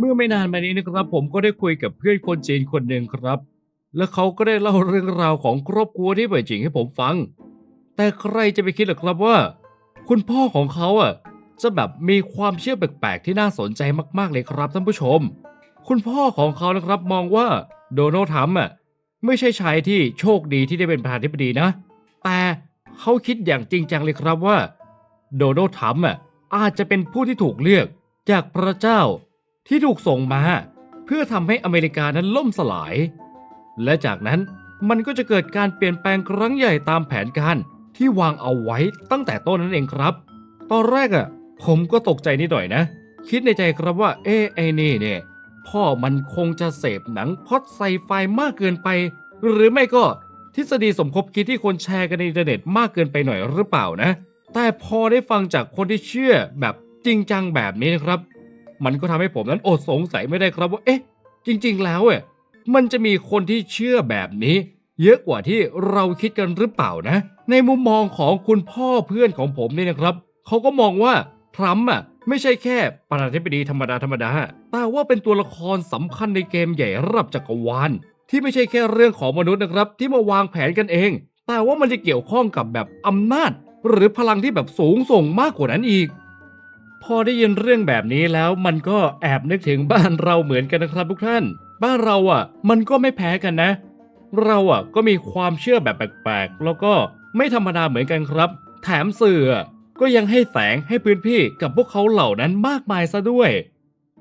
เมื่อไม่นานมานี้นะครับ ผมก็ได้คุยกับเพื่อนคนจีนคนหนึ่งครับ และเขาก็ได้เล่าเรื่องราวของครอบครัวที่เปิดจริงให้ผมฟัง แต่ใครจะไปคิดหรอครับว่า คุณพ่อของเขาอะจะแบบมีความเชื่อแปลกๆที่น่าสนใจมากๆเลยครับท่านผู้ชม คุณพ่อของเขานะครับมองว่าโดนัลด์ทรัมป์อะไม่ใช่ชายที่โชคดีที่ได้เป็นประธานาธิบดีนะ แต่เขาคิดอย่างจริงจังเลยครับว่า โดนัลด์ทรัมป์อะอาจจะเป็นผู้ที่ถูกเลือกจากพระเจ้า ที่ถูกส่งมา เพื่อทำให้อเมริกานั้นล่มสลาย และจากนั้นมันก็จะเกิดการเปลี่ยนแปลงครั้งใหญ่ตามแผนการที่วางเอาไว้ตั้งแต่ต้นนั่นเองครับ ตอนแรกอะผมก็ตกใจนิดหน่อยนะ คิดในใจครับว่า เอ๊ไอ้นี่เนี่ยพ่อมันคงจะเสพหนังพอดไซไฟมากเกินไป หรือไม่ก็ทฤษฎีสมคบคิดที่คนแชร์กันในอินเทอร์เน็ตมากเกินไปหน่อยหรือเปล่านะ แต่พอได้ฟังจากคนที่เชื่อแบบจริงจังแบบนี้นะครับ มันก็ทำให้ผมนั้นอดสงสัยไม่ได้ครับว่าเอ๊ะ จริง ๆ แล้วเอะมันจะมีคนที่เชื่อแบบนี้ เยอะกว่าที่เราคิดกันหรือเปล่านะ ในมุมมองของคุณพ่อเพื่อนของผมนี่นะครับเขาก็มองว่าทรัมป์อะไม่ใช่แค่ประธานาธิบดีธรรมดาธรรมดาแต่ว่าเป็นตัวละครสำคัญในเกมใหญ่ระดับจักรวาลที่ไม่ใช่แค่เรื่องของมนุษย์นะครับ ที่มาวางแผนกันเอง แต่ว่ามันจะเกี่ยวข้องกับแบบอำนาจ หรือพลังที่แบบสูงส่งมากกว่านั้นอีก พอได้ยินเรื่องแบบนี้แล้วมันก็แอบนึกถึงบ้านเราเหมือนกันนะครับทุกท่าน บ้านเราอะ มันก็ไม่แพ้กันนะ เราอะก็มีความเชื่อแบบแปลกๆ แล้วก็ไม่ธรรมดาเหมือนกันครับ แถมสื่อก็ยังให้แสงให้พื้นที่กับพวกเขาเหล่านั้นมากมายซะด้วย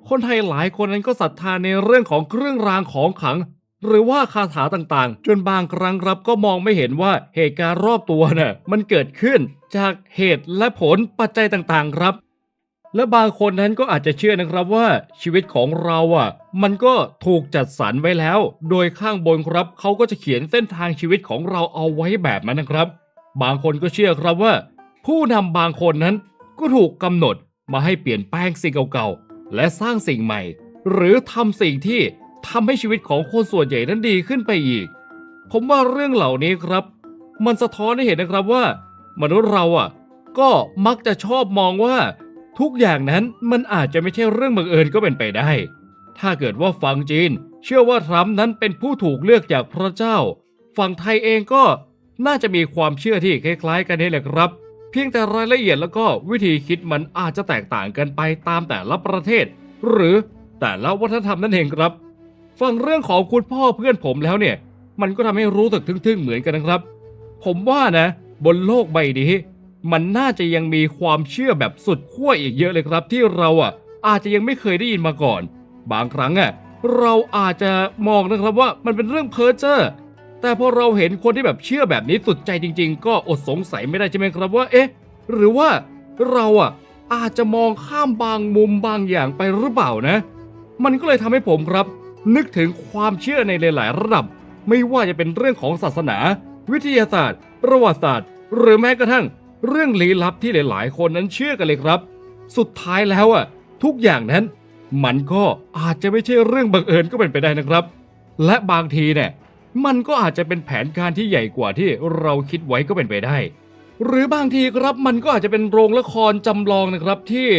คนไทยหลายคนนั้นก็ศรัทธาในเรื่องของเครื่องรางของขลัง หรือว่าคาถาต่างๆ จนบางครั้งครับก็มองไม่เห็นว่าเหตุการณ์รอบตัวน่ะมันเกิดขึ้นจากเหตุและผลปัจจัยต่างๆ ครับ และบางคนนั้นก็อาจจะเชื่อนะครับว่าชีวิตของเราอะ มันก็ถูกจัดสรรไว้แล้ว โดยข้างบนครับเขาก็จะเขียนเส้นทางชีวิตของเราเอาไว้แบบนั้นนะครับ บางคนก็เชื่อครับว่า ผู้นำบางคนนั้นก็ถูกกำหนดมาให้เปลี่ยนแปลงสิ่งเก่าๆ และสร้างสิ่งใหม่ หรือทำสิ่งที่ทำให้ชีวิตของคนส่วนใหญ่นั้นดีขึ้นไปอีก ผมว่าเรื่องเหล่านี้ครับ มันสะท้อนให้เห็นนะครับว่า มนุษย์เราอะ ก็มักจะชอบมองว่า ทุกอย่างนั้นมันอาจจะไม่ใช่เรื่องบังเอิญก็เป็นไปได้ ถ้าเกิดว่าฝั่งจีน เชื่อว่าทรัมป์นั้นเป็นผู้ถูกเลือกจากพระเจ้า ฝั่งไทยเองก็น่าจะมีความเชื่อที่คล้ายๆ กันนี่แหละครับ เพียงแต่รายละเอียดแล้วก็วิธีคิดมันอาจจะแตกต่างกันไปตามแต่ละประเทศ หรือแต่ละวัฒนธรรมนั่นเองครับ ฟังเรื่องของคุณพ่อเพื่อนผมแล้วเนี่ย มันก็ทำให้รู้สึกทึ่งๆเหมือนกันนะครับ ผมว่านะ บนโลกใบนี้ มันน่าจะยังมีความเชื่อแบบสุดขั้วอีกเยอะเลยครับ ที่เราอะอาจจะยังไม่เคยได้ยินมาก่อน บางครั้งอะเราอาจจะมองนะครับว่ามันเป็นเรื่องเพ้อเจ้อแต่พอเราเห็นคนที่แบบเชื่อแบบนี้สุดใจจริง ๆ ก็อดสงสัยไม่ได้ใช่ไหมครับว่า เอ๊ะ หรือว่าเราอะอาจจะมองข้ามบางมุมบางอย่างไปหรือเปล่านะ มันก็เลยทำให้ผมครับ นึกถึงความเชื่อในหลายๆระดับ ไม่ว่าจะเป็นเรื่องของศาสนา วิทยาศาสตร์ ประวัติศาสตร์ หรือแม้กระทั่ง เรื่องลี้ลับที่หลาย ๆ คนนั้นเชื่อกันเลยครับ สุดท้ายแล้วอะทุกอย่างนั้น มันก็อาจจะไม่ใช่เรื่องบังเอิญก็เป็นไปได้นะครับ และบางทีเนี่ยมันก็อาจจะเป็นแผนการที่ใหญ่กว่าที่เราคิดไว้ก็เป็นไปได้ หรือบางทีครับมันก็อาจจะเป็นโรงละครจำลองนะครับที่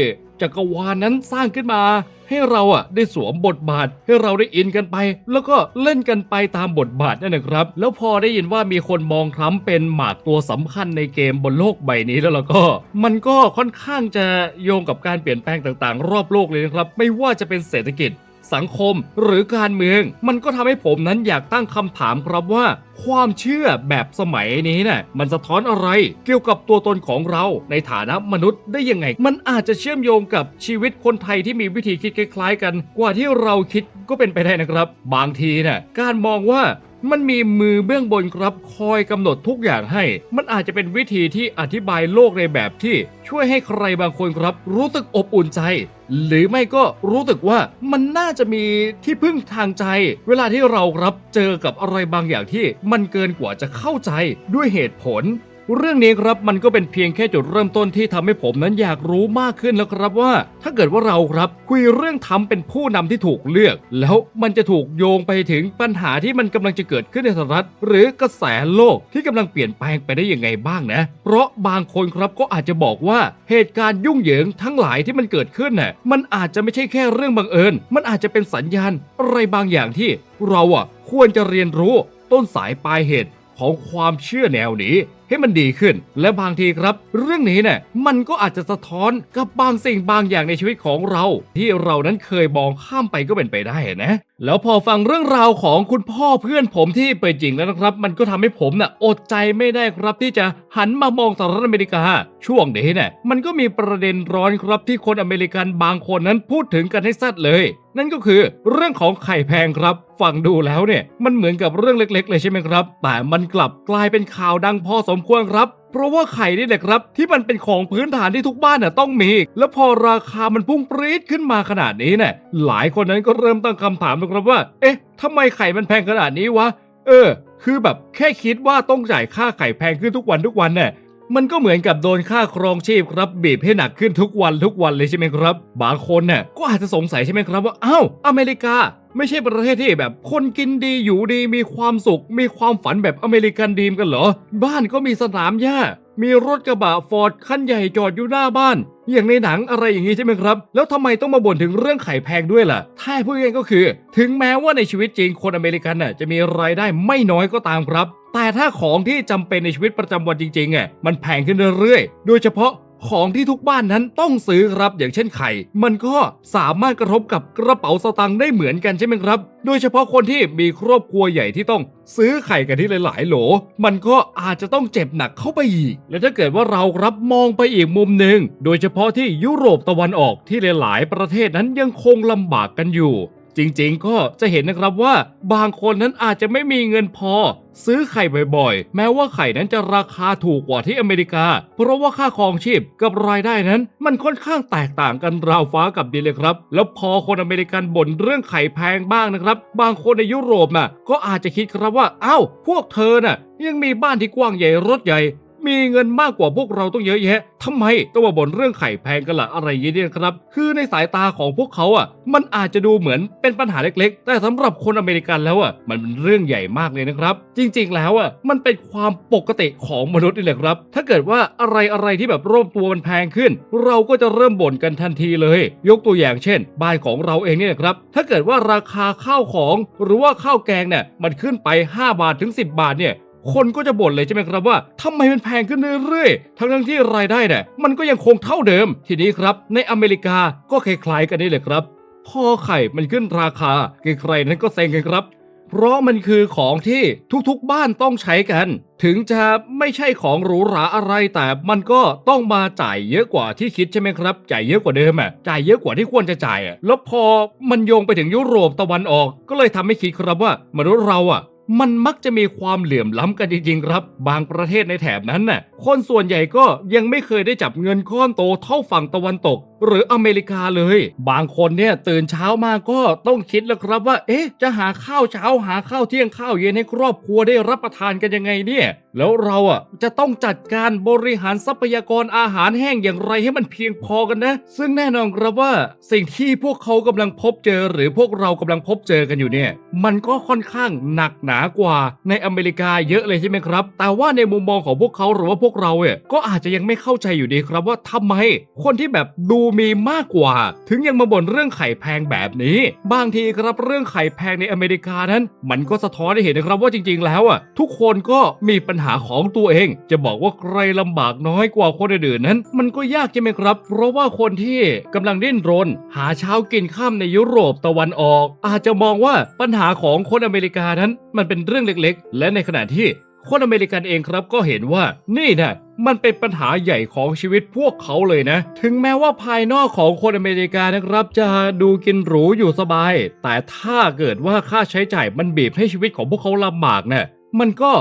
จักรวาลนั้นสร้างขึ้นมา ให้เราอะได้สวมบทบาท ให้เราได้อินกันไป แล้วก็เล่นกันไปตามบทบาทนั่นนะครับ แล้วพอได้ยินว่ามีคนมองทรัมป์เป็นหมากตัวสำคัญในเกมบนโลกใบนี้แล้วล่ะก็ มันก็ค่อนข้างจะโยงกับการเปลี่ยนแปลงต่างๆ รอบโลกเลยนะครับ ไม่ว่าจะเป็นเศรษฐกิจ สังคมหรือการเมือง มันก็ทำให้ผมนั้นอยากตั้งคำถามครับว่า ความเชื่อแบบสมัยนี้น่ะมันสะท้อนอะไร เกี่ยวกับตัวตนของเราในฐานะมนุษย์ได้ยังไง มันอาจจะเชื่อมโยงกับชีวิตคนไทยที่มีวิธีคิดคล้ายๆ กัน กว่าที่เราคิดก็เป็นไปได้นะครับ บางทีน่ะการมองว่า มันมีมือเบื้องบนครับคอยกำหนดทุกอย่างให้ มันอาจจะเป็นวิธีที่อธิบายโลกในแบบที่ช่วยให้ใครบางคนครับ รู้สึกอบอุ่นใจ หรือไม่ก็รู้สึกว่ามันน่าจะมีที่พึ่งทางใจ เวลาที่เราครับเจอกับอะไรบางอย่างที่มันเกินกว่าจะเข้าใจด้วยเหตุผล เรื่องนี้ครับมันก็เป็นเพียงแค่จุดเริ่มต้นที่ทำให้ผมนั้นอยากรู้มากขึ้นแล้วครับว่า ถ้าเกิดว่าเราครับคุยเรื่องทำเป็นผู้นำที่ถูกเลือก แล้วมันจะถูกโยงไปถึงปัญหาที่มันกำลังจะเกิดขึ้นในสหรัฐหรือกระแสโลกที่กำลังเปลี่ยนแปลงไปได้ยังไงบ้างนะ เพราะบางคนครับก็อาจจะบอกว่าเหตุการณ์ยุ่งเหยิงทั้งหลายที่มันเกิดขึ้นน่ะมันอาจจะไม่ใช่แค่เรื่องบังเอิญ มันอาจจะเป็นสัญญาณอะไรบางอย่างที่เราอะควรจะเรียนรู้ต้นสายปลายเหตุของความเชื่อแนวนี้ ให้มันดีขึ้น และบางทีครับ เรื่องนี้เนี่ยมันก็อาจจะสะท้อนกับบางสิ่งบางอย่างในชีวิตของเรา ที่เรานั้นเคยมองข้ามไปก็เป็นไปได้นะ แล้วพอฟังเรื่องราวของคุณพ่อเพื่อนผมที่เปิดจริงแล้วนะครับ มันก็ทำให้ผมน่ะอดใจไม่ได้ครับที่จะหันมามองสหรัฐอเมริกา ช่วงนี้เนี่ยมันก็มีประเด็นร้อนครับที่คนอเมริกันบางคนนั้นพูดถึงกันให้ซัดเลย นั่นก็คือเรื่องของไข่แพงครับ ฟังดูแล้วเนี่ยมันเหมือนกับเรื่องเล็ก ๆ เลยใช่ไหมครับ แต่มันกลับกลายเป็นข่าวดังพอสมควรครับ เพราะว่าไข่นี่แหละครับ ที่มันเป็นของพื้นฐานที่ทุกบ้านน่ะต้องมี แล้วพอราคามันพุ่งปรี๊ดขึ้นมาขนาดนี้เนี่ยหลายคนนั้นก็เริ่มตั้งคำถามนะครับว่า เอ๊ะทำไมไข่มันแพงขนาดนี้วะ เออ คือแบบแค่คิดว่าต้องจ่ายค่าไข่แพงขึ้นทุกวันทุกวันเนี่ย มันก็เหมือนกับโดนค่าครองชีพครับบีบให้หนักขึ้นทุกวันทุกวันเลยใช่ไหมครับ บางคนเนี่ยก็อาจจะสงสัยใช่ไหมครับว่าอ้าวอเมริกาไม่ใช่ประเทศที่แบบคนกินดีอยู่ดีมีความสุข มีความฝันแบบอเมริกันดีมกันเหรอ บ้านก็มีสนามหญ้า มีรถกระบะฟอร์ดคันใหญ่จอดอยู่หน้าบ้าน อย่างในหนังอะไรอย่างนี้ใช่ไหมครับ แล้วทำไมต้องมาบ่นถึงเรื่องไข่แพงด้วยล่ะ ถ้าพูดง่ายก็คือ ถึงแม้ว่าในชีวิตจริงคนอเมริกันน่ะจะมีรายได้ไม่น้อยก็ตามครับ แต่ถ้าของที่จำเป็นในชีวิตประจำวันจริงๆอะมันแพงขึ้นเรื่อยๆ โดยเฉพาะ ของที่ทุกบ้านนั้นต้องซื้อครับอย่างเช่นไข่ มันก็สามารถกระทบกับกระเป๋าสตางค์ได้เหมือนกันใช่ไหมครับ โดยเฉพาะคนที่มีครอบครัวใหญ่ที่ต้องซื้อไข่กันที่หลาย ๆ โหล มันก็อาจจะต้องเจ็บหนักเข้าไปอีก และถ้าเกิดว่าเรารับมองไปอีกมุมหนึ่งโดยเฉพาะที่ยุโรปตะวันออกที่หลาย ๆ ประเทศนั้นยังคงลำบากกันอยู่ จริงๆ ก็จะเห็นนะครับว่าบางคนนั้นอาจจะไม่มีเงินพอ ซื้อไข่บ่อยๆ แม้ว่าไข่นั้นจะราคาถูกกว่าที่อเมริกา เพราะว่าค่าครองชีพกับรายได้นั้น มันค่อนข้างแตกต่างกันราวฟ้ากับดินเลยครับ แล้วพอคนอเมริกันบ่นเรื่องไข่แพงบ้างนะครับ บางคนในยุโรปน่ะก็อาจจะคิดครับว่าอ้าวพวกเธอน่ะยังมีบ้านที่กว้างใหญ่รถใหญ่ มีเงินมากกว่าพวกเราต้องเยอะแยะทำไมต้องมาบ่นเรื่องไข่แพงกันละอะไรอย่างนี้เนี่ยครับ คือในสายตาของพวกเขาอะ มันอาจจะดูเหมือนเป็นปัญหาเล็กๆ แต่สำหรับคนอเมริกันแล้วอะ มันเป็นเรื่องใหญ่มากเลยนะครับ จริงๆ แล้วอะ มันเป็นความปกติของมนุษย์นี่แหละครับ ถ้าเกิดว่าอะไรอะไรที่แบบรอบตัวมันแพงขึ้น เราก็จะเริ่มบ่นกันทันทีเลย ยกตัวอย่างเช่น บ้านของเราเองเนี่ยครับ ถ้าเกิดว่าราคาข้าวของหรือว่าข้าวแกงเนี่ย มันขึ้นไป 5 บาทถึง 10 บาทเนี่ย คนก็จะบ่นเลยใช่ไหมครับว่าทำไมมันแพงขึ้นเรื่อยๆ ทั้งทั้งที่รายได้เนี่ยมันก็ยังคงเท่าเดิม ทีนี้ครับ ในอเมริกาก็คล้ายๆกันนี่เลยครับ พอไข่มันขึ้นราคาใครๆนั้นก็เซ็งกันครับ เพราะมันคือของที่ทุกๆบ้านต้องใช้กัน ถึงจะไม่ใช่ของหรูหราอะไรแต่มันก็ต้องมาจ่ายเยอะกว่าที่คิดใช่ไหมครับ จ่ายเยอะกว่าเดิมอะจ่ายเยอะกว่าที่ควรจะจ่ายอะแล้วพอมันโยงไปถึงยุโรปตะวันออก ก็เลยทำให้คิดครับว่ามนุษย์เราอะ มันมักจะมีความเหลื่อมล้ำกันจริงๆครับ บางประเทศในแถบนั้นน่ะคนส่วนใหญ่ก็ยังไม่เคยได้จับเงินก้อนโตเท่าฝั่งตะวันตก หรืออเมริกาเลย บางคนเนี่ยตื่นเช้ามาก็ต้องคิดแล้วครับว่า เอ๊ะ จะหาข้าวเช้าหาข้าวเที่ยงข้าวเย็นให้ครอบครัวได้รับประทานกันยังไงเนี่ย แล้วเราอะจะต้องจัดการบริหารทรัพยากรอาหารแห้งอย่างไรให้มันเพียงพอกันนะ ซึ่งแน่นอนครับว่าสิ่งที่พวกเขากำลังพบเจอ หรือพวกเรากำลังพบเจอกันอยู่เนี่ย มันก็ค่อนข้างหนักหนากว่าในอเมริกาเยอะเลยใช่ไหมครับ แต่ว่าในมุมมองของพวกเขาหรือว่าพวกเราเนี่ยก็อาจจะยังไม่เข้าใจอยู่ดีครับว่าทำไมคนที่แบบดูมีมากกว่า ถึงยังมาบ่นเรื่องไข่แพงแบบนี้ บางทีครับเรื่องไข่แพงในอเมริกานั้น มันก็สะท้อนให้เห็นนะครับว่าจริง ๆ แล้วอะทุกคนก็มีปัญหาของตัวเอง จะบอกว่าใครลำบากน้อยกว่าคนอื่นๆนั้น มันก็ยากใช่ไหมครับ เพราะว่าคนที่กำลังดิ้นรน หาเช้ากินข้ามในยุโรปตะวันออก อาจจะมองว่าปัญหาของคนอเมริกานั้น มันเป็นเรื่องเล็กๆ และในขณะที่คนอเมริกันเองครับก็เห็นว่านี่นะมันเป็นปัญหาใหญ่ของชีวิตพวกเขาเลยนะ ถึงแม้ว่าภายนอกของคนอเมริกานะครับ จะดูกินหรูอยู่สบาย แต่ถ้าเกิดว่าค่าใช้จ่ายมันบีบให้ชีวิตของพวกเขาลำบากเนี่ยมันก็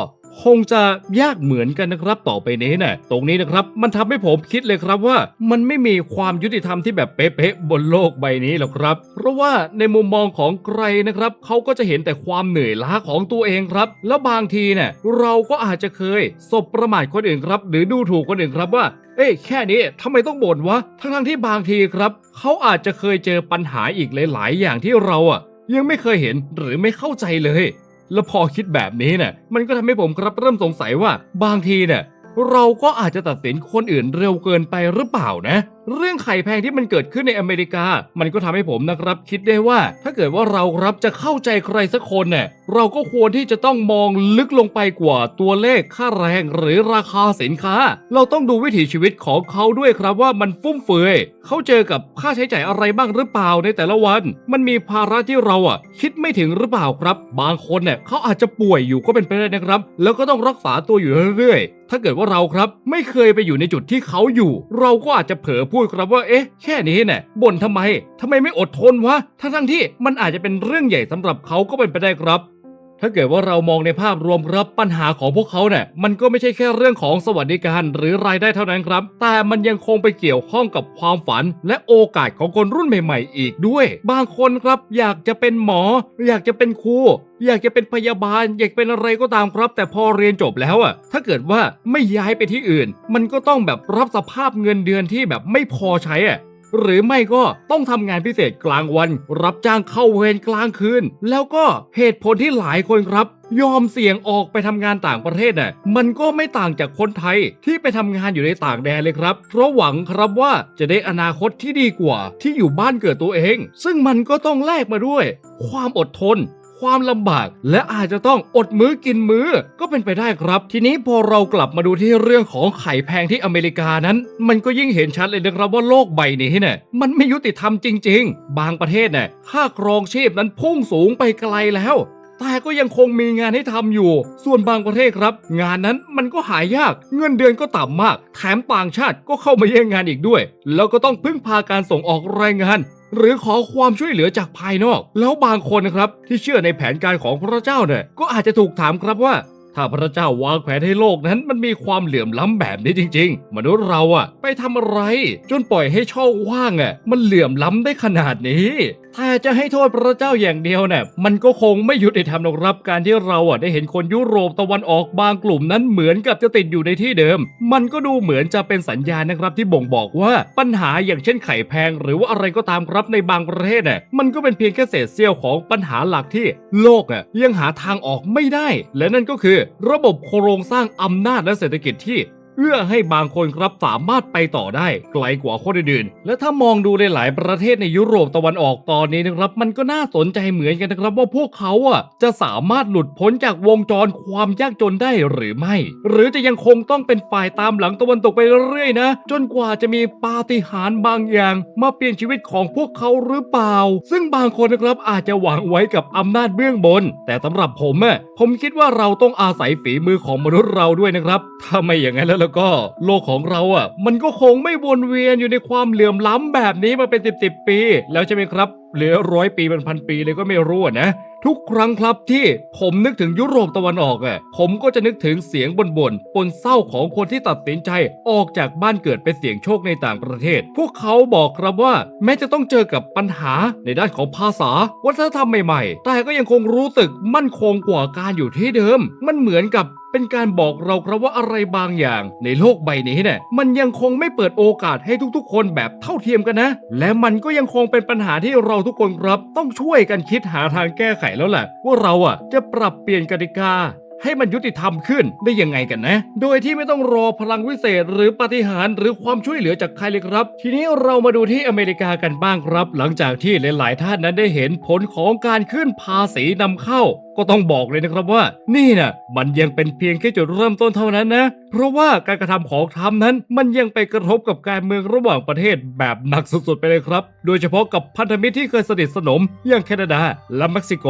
คงจะยากเหมือนกันนะครับต่อไปนี้นะ่ะตรงนี้นะครับมันทำให้ผมคิดเลยครับว่า มันไม่มีความยุติธรรมที่แบบเป๊ะๆบนโลกใบนี้หรอกครับ เพราะว่าในมุมมองของใครนะครับเขาก็จะเห็นแต่ความเหนื่อยล้าของตัวเองครับ แล้วบางทีเนี่ยเราก็อาจจะเคยสบประมาทคนอื่นครับ หรือดูถูกคนอื่นครับว่าเอ้ยแค่นี้ทำไมต้องบ่นวะ ทั้งๆที่บางทีครับเขาอาจจะเคยเจอปัญหาอีกหลาย ๆ อย่างที่เราอะยังไม่เคยเห็นหรือไม่เข้าใจเลย แล้วพอคิดแบบนี้เนี่ยมันก็ทำให้ผมครับเริ่มสงสัยว่าบางทีเนี่ยเราก็อาจจะตัดสินคนอื่นเร็วเกินไปหรือเปล่านะ เรื่องไข่แพงที่มันเกิดขึ้นในอเมริกา มันก็ทำให้ผมนะครับคิดได้ว่า ถ้าเกิดว่าเราครับจะเข้าใจใครสักคนเนี่ยเราก็ควรที่จะต้องมองลึกลงไปกว่าตัวเลขค่าแรงหรือราคาสินค้า เราต้องดูวิถีชีวิตของเขาด้วยครับว่ามันฟุ่มเฟือย เขาเจอกับค่าใช้จ่ายอะไรบ้างหรือเปล่าในแต่ละวัน มันมีภาระที่เราอะ คิดไม่ถึงหรือเปล่าครับ บางคนเนี่ยเขาอาจจะป่วยอยู่ก็เป็นไปได้นะครับ แล้วก็ต้องรักษาตัวอยู่เรื่อยๆ ถ้าเกิดว่าเราครับ ไม่เคยไปอยู่ในจุดที่เขาอยู่ เราก็อาจจะเผลอพูดครับว่าเอ๊ะแค่นี้เนี่ยบ่นทำไมทำไมไม่อดทนวะทั้งๆที่มันอาจจะเป็นเรื่องใหญ่สำหรับเขาก็เป็นไปได้ครับ ถ้าเกิดว่าเรามองในภาพรวมครับปัญหาของพวกเขาเนี่ยมันก็ไม่ใช่แค่เรื่องของสวัสดิการหรือรายได้เท่านั้นครับ แต่มันยังคงไปเกี่ยวข้องกับความฝัน และโอกาสของคนรุ่นใหม่ ๆ อีกด้วย บางคนครับอยากจะเป็นหมอ อยากจะเป็นครูอยากจะเป็นพยาบาลอยากเป็นอะไรก็ตามครับ แต่พอเรียนจบแล้วอะถ้าเกิดว่าไม่ย้ายไปที่อื่น มันก็ต้องแบบรับสภาพเงินเดือนที่แบบไม่พอใช้อะ หรือไม่ก็ต้องทำงานพิเศษกลางวัน รับจ้างเข้าเวรกลางคืน แล้วก็เหตุผลที่หลายคนครับ ยอมเสี่ยงออกไปทำงานต่างประเทศน่ะมันก็ไม่ต่างจากคนไทยที่ไปทำงานอยู่ในต่างแดนเลยครับ เพราะหวังครับว่าจะได้อนาคตที่ดีกว่าที่อยู่บ้านเกิดตัวเอง ซึ่งมันก็ต้องแลกมาด้วย ความอดทน ความลำบาก และอาจจะต้องอดมื้อกินมื้อก็เป็นไปได้ครับ ทีนี้พอเรากลับมาดูที่เรื่องของไข่แพงที่อเมริกานั้น มันก็ยิ่งเห็นชัดเลยนะครับว่าโลกใบนี้เนี่ยมันไม่ยุติธรรมจริง ๆ บางประเทศเนี่ยค่าครองชีพนั้นพุ่งสูงไปไกลแล้วแต่ก็ยังคงมีงานให้ทำอยู่ ส่วนบางประเทศครับ งานนั้นมันก็หายาก เงินเดือนก็ต่ำมาก แถมต่างชาติก็เข้ามาแย่งงานอีกด้วย แล้วก็ต้องพึ่งพาการส่งออกแรงงาน หรือขอความช่วยเหลือจากภายนอก แล้วบางคนนะครับที่เชื่อในแผนการของพระเจ้าเนี่ยก็อาจจะถูกถามครับว่า ถ้าพระเจ้าวางแผนให้โลกนั้นมันมีความเหลื่อมล้ำแบบนี้จริง ๆ มนุษย์เราอะไปทำอะไร จนปล่อยให้ช่องว่างอะมันเหลื่อมล้ำได้ขนาดนี้แต่จะให้โทษพระเจ้าอย่างเดียวเนี่ยมันก็คงไม่ยุติธรรมหรอกครับการที่เราอะได้เห็นคนยุโรปตะวันออกบางกลุ่มนั้นเหมือนกับจะติดอยู่ในที่เดิม มันก็ดูเหมือนจะเป็นสัญญาณนะครับที่บ่งบอกว่าปัญหาอย่างเช่นไข่แพง หรือว่าอะไรก็ตามครับในบางประเทศเนี่ยมันก็เป็นเพียงแค่เศษเสี้ยวของปัญหาหลักที่โลกอะยังหาทางออกไม่ได้ และนั่นก็คือ ระบบโครงสร้างอำนาจและเศรษฐกิจที่ เอื้อให้บางคนครับสามารถไปต่อได้ไกลกว่าคนอื่นๆ และถ้ามองดูในหลายประเทศในยุโรปตะวันออกตอนนี้นะครับมันก็น่าสนใจเหมือนกันนะครับว่าพวกเขาอะจะสามารถหลุดพ้นจากวงจรความยากจนได้หรือไม่ หรือจะยังคงต้องเป็นฝ่ายตามหลังตะวันตกไปเรื่อยๆนะ จนกว่าจะมีปาฏิหาริย์บางอย่าง มาเปลี่ยนชีวิตของพวกเขาหรือเปล่า ซึ่งบางคนนะครับอาจจะหวังไว้กับอำนาจเบื้องบน แต่สำหรับผมอะผมคิดว่าเราต้องอาศัยฝีมือของมนุษย์เราด้วยนะครับถ้าไม่อย่างนั้นแล้วแล้วก็โลกของเราอะ มันก็คงไม่วนเวียนอยู่ในความเหลื่อมล้ำแบบนี้มาเป็นสิบสิบปี แล้วใช่ไหมครับ เหลือร้อยปีเป็นพันปีเลยก็ไม่รู้นะ ทุกครั้งครับที่ผมนึกถึงยุโรปตะวันออกอะผมก็จะนึกถึงเสียงบ่นๆปนเศร้าของคนที่ตัดสินใจออกจากบ้านเกิดไปเสี่ยงโชคในต่างประเทศ พวกเขาบอกครับว่า แม้จะต้องเจอกับปัญหาในด้านของภาษา วัฒนธรรมใหม่ๆ แต่ก็ยังคงรู้สึกมั่นคงกว่าการอยู่ที่เดิม มันเหมือนกับเป็นการบอกเราครับว่าอะไรบางอย่าง ในโลกใบนี้เนี่ยมันยังคงไม่เปิดโอกาสให้ทุกๆ คนแบบเท่าเทียมกันนะ และมันก็ยังคงเป็นปัญหาที่เราทุกคนครับต้องช่วยกันคิดหาทางแก้ไขแล้วแหละว่าเราอะจะปรับเปลี่ยนกติกาให้มันยุติธรรมขึ้นได้ยังไงกันนะ โดยที่ไม่ต้องรอพลังวิเศษ หรือปาฏิหาริย์หรือความช่วยเหลือจากใครเลยครับ ทีนี้เรามาดูที่อเมริกากันบ้างครับ หลังจากที่หลาย ๆ ท่านนั้นได้เห็นผลของการขึ้นภาษีนำเข้า ก็ต้องบอกเลยนะครับว่า นี่นะมันยังเป็นเพียงแค่จุดเริ่มต้นเท่านั้นนะ เพราะว่าการกระทำของทรัมป์นั้น มันยังไปกระทบกับการเมืองระหว่างประเทศแบบหนักสุดๆไปเลยครับ โดยเฉพาะกับพันธมิตรที่เคยสนิทสนม อย่างแคนาดาและเม็กซิโก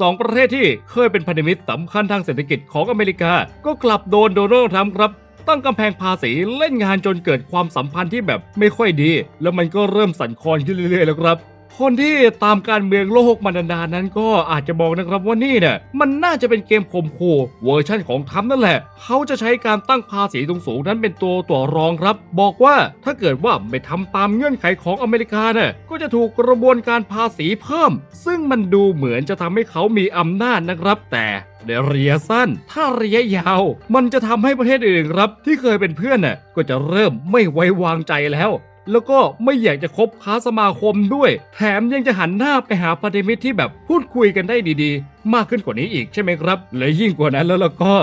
สองประเทศที่เคยเป็นพันธมิตรสำคัญทางเศรษฐกิจของอเมริกา ก็กลับโดนโดนัลด์ทรัมป์ครับตั้งกำแพงภาษีเล่นงานจนเกิดความสัมพันธ์ที่แบบไม่ค่อยดี แล้วมันก็เริ่มสั่นคลอนขึ้นเรื่อยๆแล้วครับ คนที่ตามการเมืองโลกมานานๆนั้นก็อาจจะบอกนะครับว่านี่เนี่ยมันน่าจะเป็นเกมข่มขู่เวอร์ชั่นของทรัมนั่นแหละ เขาจะใช้การตั้งภาษีสูงๆนั้นเป็นตัวตัวรองครับ บอกว่าถ้าเกิดว่าไม่ทำตามเงื่อนไขของอเมริกาเนี่ยก็จะถูกกระบวนการภาษีเพิ่ม ซึ่งมันดูเหมือนจะทำให้เขามีอำนาจนะครับแต่ในระยะสั้น ถ้าระยะยาว มันจะทำให้ประเทศอื่นครับ ที่เคยเป็นเพื่อนน่ะก็จะเริ่มไม่ไว้วางใจแล้ว แล้วก็ไม่อยากจะคบค้าสมาคมด้วย แถมยังจะหันหน้าไปหาพันธมิตรที่แบบพูดคุยกันได้ดีๆ มากขึ้นกว่านี้อีกใช่ไหมครับ และยิ่งกว่านั้นแล้วล่ะก็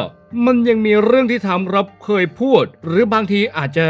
มันยังมีเรื่องที่ทำรับเคยพูด หรือบางทีอาจจะ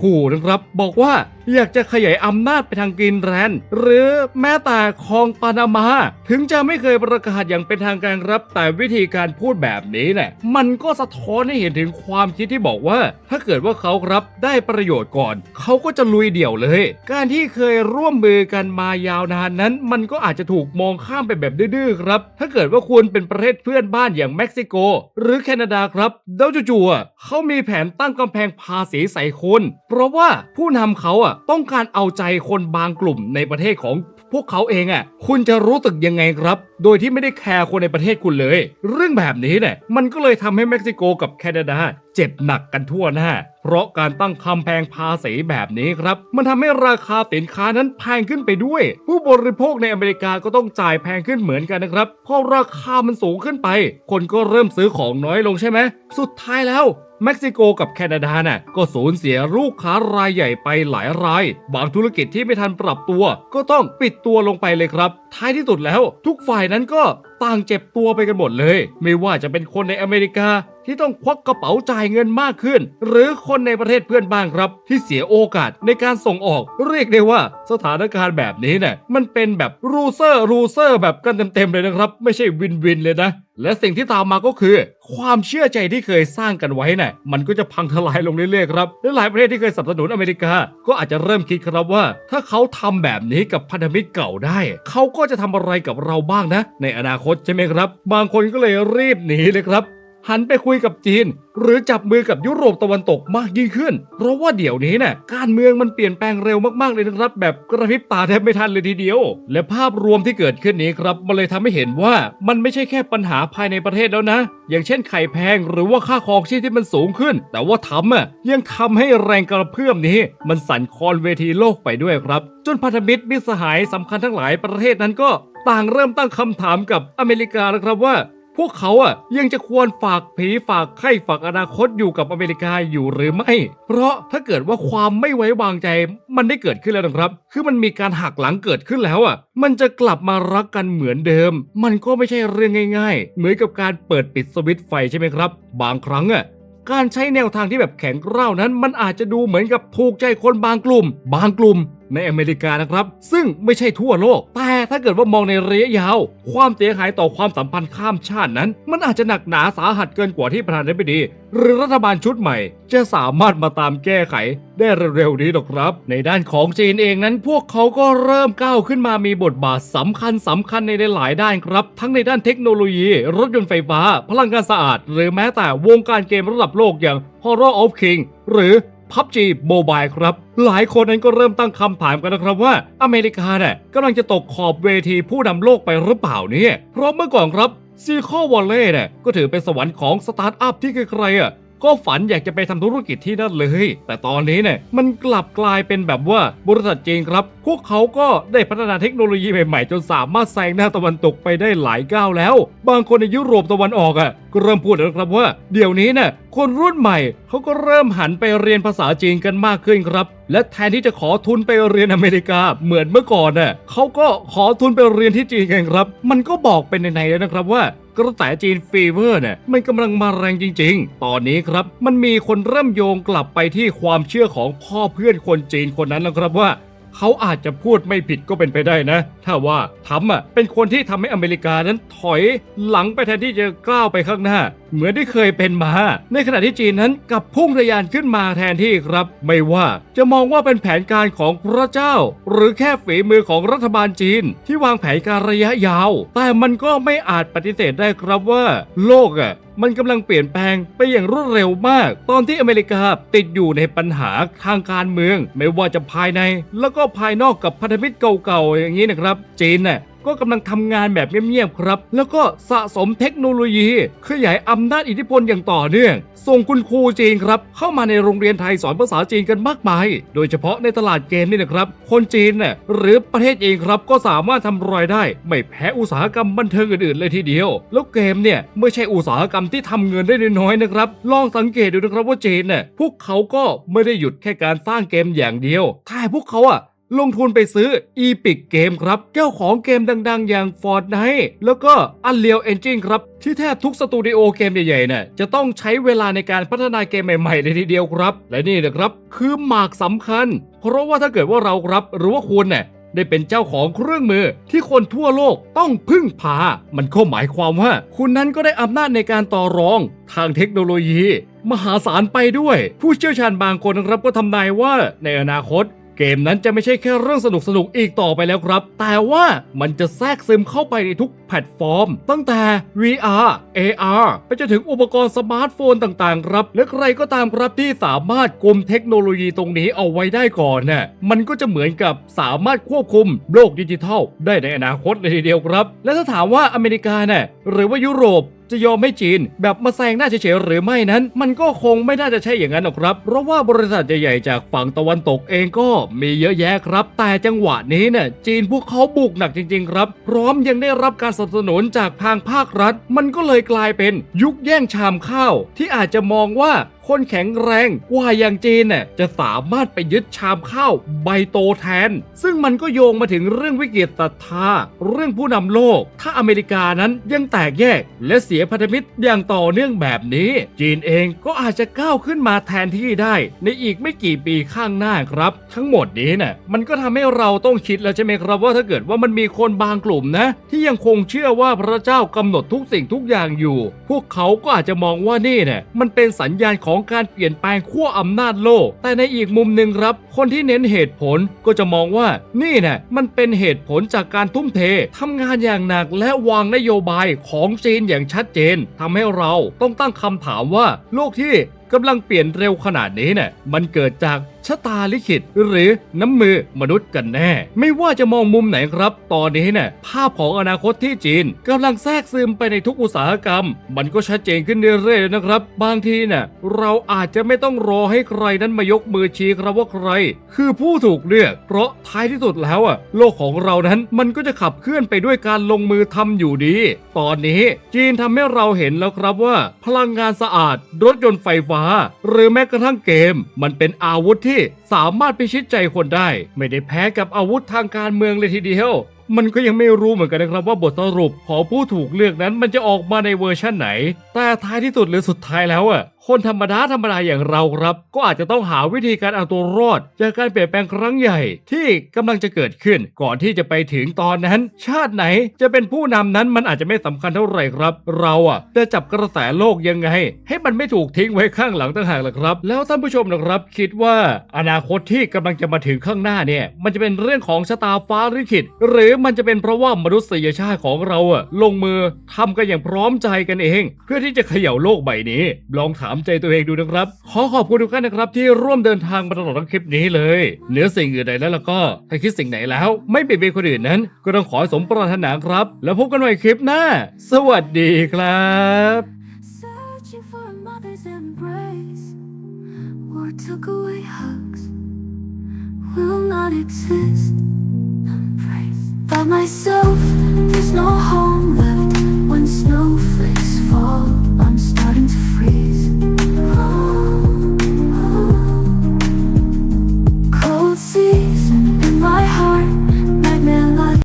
ขู่นะครับ บอกว่า อยากจะขยายอำนาจไปทางกรีนแลนด์หรือแม้แต่คองปานามา ถึงจะไม่เคยประกาศอย่างเป็นทางการครับ แต่วิธีการพูดแบบนี้เนี่ยมันก็สะท้อนให้เห็นถึงความคิดที่บอกว่า ถ้าเกิดว่าเขาครับได้ประโยชน์ก่อน เขาก็จะลุยเดี่ยวเลย การที่เคยร่วมมือกันมายาวนานนั้น มันก็อาจจะถูกมองข้ามไปแบบดื้อๆครับ ถ้าเกิดว่าคุณเป็นประเทศเพื่อนบ้านอย่างเม็กซิโก หรือแคนาดาครับแล้วจู่ๆเขามีแผนตั้งกำแพงภาษีใส่คุณเพราะว่าผู้นำเขาอะต้องการเอาใจคนบางกลุ่มในประเทศของพวกเขาเองอะคุณจะรู้สึกยังไงครับ โดยที่ไม่ได้แคร์คนในประเทศคุณเลย เรื่องแบบนี้เนี่ยมันก็เลยทำให้เม็กซิโกกับแคนาดาเจ็บหนักกันทั่วหน้า เพราะการตั้งคำแพงภาษีแบบนี้ครับ มันทำให้ราคาสินค้านั้นแพงขึ้นไปด้วย ผู้บริโภคในอเมริกาก็ต้องจ่ายแพงขึ้นเหมือนกันนะครับพอราคามันสูงขึ้นไป คนก็เริ่มซื้อของน้อยลงใช่ไหม สุดท้ายแล้ว เม็กซิโกกับแคนาดาน่ะก็สูญเสียลูกค้ารายใหญ่ไปหลายราย บางธุรกิจที่ไม่ทันปรับตัว ก็ต้องปิดตัวลงไปเลยครับ ท้ายที่สุดแล้ว ทุกฝ่ายนั้นก็ ต่างเจ็บตัวไปกันหมดเลย ไม่ว่าจะเป็นคนในอเมริกาที่ต้องควักกระเป๋าจ่ายเงินมากขึ้น หรือคนในประเทศเพื่อนบ้านครับ ที่เสียโอกาสในการส่งออก เรียกได้ว่าสถานการณ์แบบนี้เนี่ยมันเป็นแบบรูเซอร์รูเซอร์แบบกันเต็มๆเลยนะครับ ไม่ใช่วินวินเลยนะ และสิ่งที่ตามมาก็คือ ความเชื่อใจที่เคยสร้างกันไว้น่ะมันก็จะพังทลายลงเรื่อยๆครับและหลายประเทศที่เคยสนับสนุนอเมริกา ก็อาจจะเริ่มคิดครับว่า ถ้าเขาทำแบบนี้กับพันธมิตรเก่าได้ เขาก็จะทำอะไรกับเราบ้างนะ ในอนาคตใช่ไหมครับ บางคนก็เลยรีบหนีเลยครับ หันไปคุยกับจีน หรือจับมือกับยุโรปตะวันตกมากยิ่งขึ้น เพราะว่าเดี๋ยวนี้เนี่ยการเมืองมันเปลี่ยนแปลงเร็วมากๆเลยนะครับ แบบกระพริบตาแทบไม่ทันเลยทีเดียว และภาพรวมที่เกิดขึ้นนี้ครับมันเลยทำให้เห็นว่ามันไม่ใช่แค่ปัญหาภายในประเทศแล้วนะ อย่างเช่นไข่แพงหรือว่าค่าครองชีพที่มันสูงขึ้น แต่ว่าทำอะยังทำให้แรงกระเพื่อมนี้ มันสั่นคลอนเวทีโลกไปด้วยครับจนพันธมิตรมิตรสหายสำคัญทั้งหลายประเทศนั้นก็ต่างเริ่มตั้งคำถามกับอเมริกาแล้วครับว่า วกเขาอะยังจะควรฝากผีฝากไข้ฝากอนาคตอยู่กับอเมริกาอยู่หรือไม่ เพราะถ้าเกิดว่าความไม่ไว้วางใจมันได้เกิดขึ้นแล้วนะครับ คือมันมีการหักหลังเกิดขึ้นแล้วอะ มันจะกลับมารักกันเหมือนเดิม มันก็ไม่ใช่เรื่องง่าย ๆ เหมือนกับการเปิดปิดสวิตไฟใช่ไหมครับ บางครั้งอะการใช้แนวทางที่แบบแข็งกร้าวนั้น มันอาจจะดูเหมือนกับถูกใจคนบางกลุ่ม บางกลุ่ม ในอเมริกานะครับ ซึ่งไม่ใช่ทั่วโลก แต่ถ้าเกิดว่ามองในระยะยาว ความเสียหายต่อความสัมพันธ์ข้ามชาตินั้น มันอาจจะหนักหนาสาหัสเกินกว่าที่ประธานาธิบดี หรือรัฐบาลชุดใหม่ จะสามารถมาตามแก้ไข ได้เร็วๆนี้หรอกครับ ในด้านของจีนเองนั้น พวกเขาก็เริ่มก้าวขึ้นมามีบทบาทสำคัญสำคัญในหลายๆด้านครับ ทั้งในด้านเทคโนโลยี รถยนต์ไฟฟ้า พลังงานสะอาด หรือแม้แต่วงการเกมระดับโลกอย่าง Horror of King หรือ PUBG Mobile ครับ หลายคนนั้นก็เริ่มตั้งคำถามกันนะครับว่า อเมริกาเนี่ยกำลังจะตกขอบเวทีผู้นำโลกไปหรือเปล่าเนี่ยเพราะเมื่อก่อนครับซีคอวอลเล่เนี่ยก็ถือเป็นสวรรค์ของสตาร์ทอัพที่ใครๆอะ ก็ฝันอยากจะไปทำธุรกิจที่นั่นเลย แต่ตอนนี้เนี่ยมันกลับกลายเป็นแบบว่าบริษัทจีนครับ พวกเขาก็ได้พัฒนาเทคโนโลยีใหม่ๆ จนสามารถแซงหน้าตะวันตกไปได้หลายก้าวแล้ว บางคนในยุโรปตะวันออกอะก็เริ่มพูดแล้วครับว่า เดี๋ยวนี้เนี่ยคนรุ่นใหม่เขาก็เริ่มหันไปเรียนภาษาจีนกันมากขึ้นครับ และแทนที่จะขอทุนไปเรียนอเมริกาเหมือนเมื่อก่อนน่ะเขาก็ขอทุนไปเรียนที่จีนกันครับ มันก็บอกเป็นในๆแล้วนะครับว่า กระแสจีนฟีเวอร์เนี่ยมันกำลังมาแรงจริง ๆ ตอนนี้ครับมันมีคนเริ่มโยงกลับไปที่ความเชื่อของพ่อเพื่อนคนจีนคนนั้นแล้วครับว่าเขาอาจจะพูดไม่ผิดก็เป็นไปได้นะ ถ้าว่าทำอะเป็นคนที่ทำให้อเมริกานั้นถอยหลังไปแทนที่จะก้าวไปข้างหน้า เหมือนที่เคยเป็นมา ในขณะที่จีนนั้นกลับพุ่งทะยานขึ้นมาแทนที่ครับ ไม่ว่าจะมองว่าเป็นแผนการของพระเจ้า หรือแค่ฝีมือของรัฐบาลจีน ที่วางแผนการระยะยาว แต่มันก็ไม่อาจปฏิเสธได้ครับว่า โลกอะมันกำลังเปลี่ยนแปลงไปอย่างรวดเร็วมาก ตอนที่อเมริกาติดอยู่ในปัญหาทางการเมือง ไม่ว่าจะภายใน แล้วก็ภายนอกกับพันธมิตรเก่าๆอย่างนี้นะครับ จีนน่ะ ก็กำลังทำงานแบบเงียบๆครับ แล้วก็สะสมเทคโนโลยี ขยายอำนาจอิทธิพลอย่างต่อเนื่อง ส่งคุณครูจีนครับ เข้ามาในโรงเรียนไทยสอนภาษาจีนกันมากมาย โดยเฉพาะในตลาดเกมนี่นะครับ คนจีนน่ะหรือประเทศเองครับก็สามารถทำรายได้ ไม่แพ้อุตสาหกรรมบันเทิงอื่นๆเลยทีเดียว แล้วเกมเนี่ยไม่ใช่อุตสาหกรรมที่ทำเงินได้น้อยๆนะครับ ลองสังเกตดูนะครับว่าจีนน่ะพวกเขาก็ไม่ได้หยุดแค่การสร้างเกมอย่างเดียวแต่พวกเขาอะ ลงทุนไปซื้อ Epic Game ครับ เจ้าของเกมดัง ๆ อย่าง Fortnite แล้วก็ Unreal Engine ครับ ที่แทบทุกสตูดิโอเกมใหญ่ๆน่ะจะต้องใช้เวลาในการพัฒนาเกมใหม่ๆเลยทีเดียวครับ และนี่นะครับคือหมากสำคัญ เพราะว่าถ้าเกิดว่าเราครับหรือว่าคุณเนี่ยได้เป็นเจ้าของเครื่องมือที่คนทั่วโลกต้องพึ่งพา มันก็หมายความว่า คุณนั้นก็ได้อำนาจในการต่อรองทางเทคโนโลยี มหาศาลไปด้วย ผู้เชี่ยวชาญบางคนนะครับก็ทำนายว่าในอนาคต เกมนั้นจะไม่ใช่แค่เรื่องสนุกสนุกๆอีกต่อไปแล้วครับ แต่ว่ามันจะแทรกซึมเข้าไปในทุกแพลตฟอร์ม ตั้งแต่ VR AR ไปจนถึงอุปกรณ์สมาร์ทโฟนต่างๆ ครับ และใครก็ตามครับที่สามารถกุมเทคโนโลยีตรงนี้เอาไว้ได้ก่อนน่ะมันก็จะเหมือนกับสามารถควบคุมโลกดิจิทัล ได้ในอนาคตเลยทีเดียวครับ และถ้าถามว่าอเมริกาเน่ะหรือว่ายุโรป จะยอมให้จีน แบบมาแซงหน้าเฉยๆหรือไม่นั้น มันก็คงไม่น่าจะใช่อย่างนั้นหรอกครับ เพราะว่าบริษัทใหญ่ๆจากฝั่งตะวันตกเองก็มีเยอะแยะครับ แต่จังหวะนี้เนี่ยจีนพวกเขาบุกหนักจริง ๆ ครับ พร้อมยังได้รับการสนับสนุนจากทางภาครัฐ มันก็เลยกลายเป็นยุคแย่งชามข้าว ที่อาจจะมองว่า คนแข็งแรงกว่าอย่างจีนน่ะจะสามารถไปยึดชามข้าวใบโตแทน ซึ่งมันก็โยงมาถึงเรื่องวิกฤตศรัทธาเรื่องผู้นำโลก ถ้าอเมริกานั้นยังแตกแยก และเสียพันธมิตรอย่างต่อเนื่องแบบนี้ จีนเองก็อาจจะก้าวขึ้นมาแทนที่ได้ ในอีกไม่กี่ปีข้างหน้าครับ ทั้งหมดนี้น่ะมันก็ทำให้เราต้องคิดแล้วใช่ไหมครับว่าถ้าเกิดว่ามันมีคนบางกลุ่มนะ ที่ยังคงเชื่อว่าพระเจ้ากำหนดทุกสิ่งทุกอย่างอยู่ พวกเขาก็อาจจะมองว่านี่เนี่ยมันเป็นสัญญาณของการเปลี่ยนแปลงขั้วอำนาจโลก แต่ในอีกมุมหนึ่งครับ คนที่เน้นเหตุผลก็จะมองว่านี่นะมันเป็นเหตุผลจากการทุ่มเททำงานอย่างหนักและวางนโยบายของจีนอย่างชัดเจนทำให้เราต้องตั้งคำถามว่า โลกที่กำลังเปลี่ยนเร็วขนาดนี้เนี่ยมันเกิดจากชะตาลิขิตหรือน้ำมือมนุษย์กันแน่ ไม่ว่าจะมองมุมไหนครับ ตอนนี้เนี่ยภาพของอนาคตที่จีนกำลังแทรกซึมไปในทุกอุตสาหกรรม มันก็ชัดเจนขึ้นเรื่อยๆนะครับ บางทีเนี่ยเราอาจจะไม่ต้องรอให้ใครนั้นมายกมือชี้ครับว่าใคร คือผู้ถูกเลือก เพราะท้ายที่สุดแล้วอะโลกของเรานั้นมันก็จะขับเคลื่อนไปด้วยการลงมือทำอยู่ดี ตอนนี้จีนทำให้เราเห็นแล้วครับว่า พลังงานสะอาด รถยนต์ไฟฟ้า หรือแม้กระทั่งเกม มันเป็นอาวุธที่สามารถพิชิตใจคนได้ ไม่ได้แพ้กับอาวุธทางการเมืองเลยทีเดียว มันก็ยังไม่รู้เหมือนกันนะครับว่าบทสรุปของผู้ถูกเลือกนั้นมันจะออกมาในเวอร์ชั่นไหน แต่ท้ายที่สุดหรือสุดท้ายแล้วอะคนธรรมดาธรรมดาอย่างเราครับ ก็อาจจะต้องหาวิธีการเอาตัวรอด จากการเปลี่ยนแปลงครั้งใหญ่ ที่กำลังจะเกิดขึ้น ก่อนที่จะไปถึงตอนนั้น ชาติไหนจะเป็นผู้นำนั้นมันอาจจะไม่สำคัญเท่าไหร่ครับ เราอะจะจับกระแสโลกยังไง ให้มันไม่ถูกทิ้งไว้ข้างหลังต่างหากล่ะครับ แล้วท่านผู้ชมนะครับ คิดว่าอนาคตที่กำลังจะมาถึงข้างหน้าเนี่ย มันจะเป็นเรื่องของชะตาฟ้าลิขิตหรือมันจะเป็นเพราะว่ามนุษยชาติของเราอะลงมือทำกันอย่างพร้อมใจกันเอง เพื่อที่จะเขย่าโลกใบนี้ลองถามามใจตัวเองดูนะครับ ขอขอบคุณทุกท่านนะครับ ที่ร่วมเดินทางมาตลอดทั้งคลิปนี้เลยเหนือสิ่งอื่นใดแล้วล่ะก็ถ้าคิดสิ่งไหนแล้ว ไม่เปลี่ยนไปคนอื่นนั้น ก็ต้องขอสมปรารถนาครับ แล้วพบกันใหม่คลิปหน้า สวัสดีครับ By myself, there's no home left When snowflakes fall, I'm starting to freeze